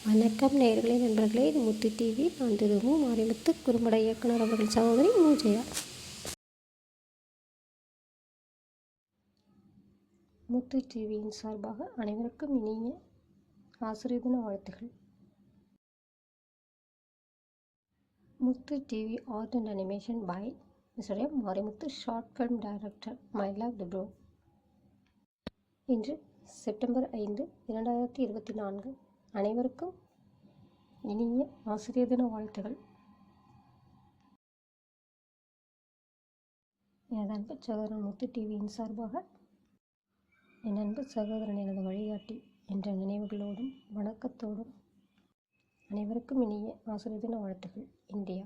வணக்கம் நேயர்களே நண்பர்களே. இது முத்து டிவி நான் திருமு மாரிமுத்து குறும்பட இயக்குனர் அவர்கள் சகோதரி மூஜயா முத்து டிவியின் சார்பாக அனைவருக்கும் இனிய ஆசிரிய தின வாழ்த்துகள். Muthu TV art and animation by mister M Marimuthu short film director my love the bro இன்று செப்டம்பர் ஐந்து இரண்டாயிரத்தி இருபத்தி நான்கு அனைவருக்கும் இனிய ஆசிரியர் தின வாழ்த்துகள். எனது அன்பு சகோதரன் முத்து டிவியின் சார்பாக என் அன்பு சகோதரன் எனது வழிகாட்டி என்ற நினைவுகளோடும் வணக்கத்தோடும் அனைவருக்கும் இனிய ஆசிரியர் தின வாழ்த்துகள். இந்தியா.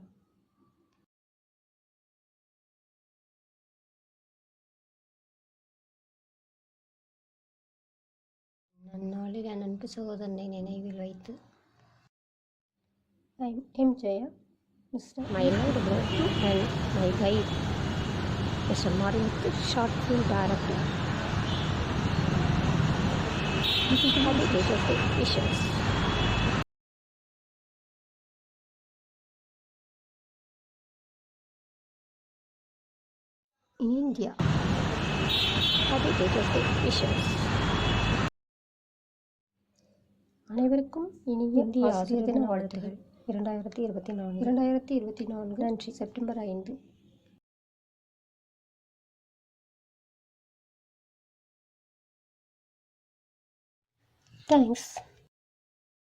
நன்னாளில் என் அன்பு சகோதரனை நினைவில் வைத்து I M Jaya mister my love and my guide mister Marimuthu short film director Happy Teachers Day wishes. In India, Happy Teachers Day wishes. அனைவருக்கும் இனிய இந்திய ஆசிரியர் தின வாழ்த்துகள். இரண்டாயிரத்தி இருபத்தி நான்கு. இரண்டாயிரத்தி இருபத்தி நான்கு நன்றி செப்டம்பர் ஐந்து. தேங்க்ஸ்